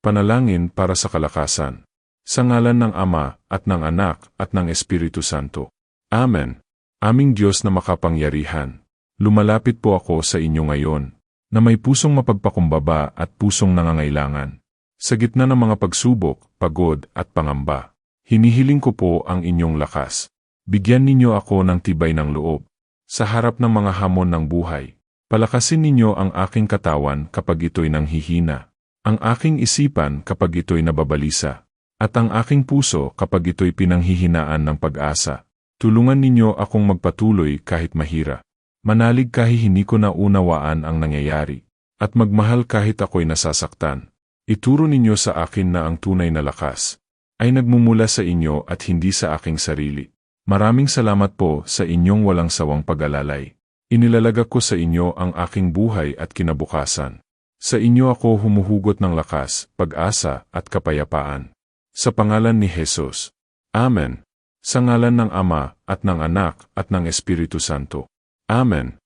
Panalangin para sa kalakasan. Sa ngalan ng Ama, at ng Anak, at ng Espiritu Santo. Amen. Aming Diyos na makapangyarihan. Lumalapit po ako sa inyo ngayon, na may pusong mapagpakumbaba at pusong nangangailangan. Sa gitna ng mga pagsubok, pagod, at pangamba, hinihiling ko po ang inyong lakas. Bigyan ninyo ako ng tibay ng loob. Sa harap ng mga hamon ng buhay, palakasin ninyo ang aking katawan kapag ito'y nanghihina, ang aking isipan kapag ito'y nababalisa, at ang aking puso kapag ito'y pinanghihinaan ng pag-asa. Tulungan ninyo akong magpatuloy kahit mahira. Manalig kahit hindi ko naunawaan ang nangyayari, at magmahal kahit ako'y nasasaktan. Ituro ninyo sa akin na ang tunay na lakas ay nagmumula sa inyo at hindi sa aking sarili. Maraming salamat po sa inyong walang sawang pag-alalay. Inilalagak ko sa inyo ang aking buhay at kinabukasan. Sa inyo ako humuhugot ng lakas, pag-asa at kapayapaan. Sa pangalan ni Jesus. Amen. Sa ngalan ng Ama, at ng Anak, at ng Espiritu Santo. Amen.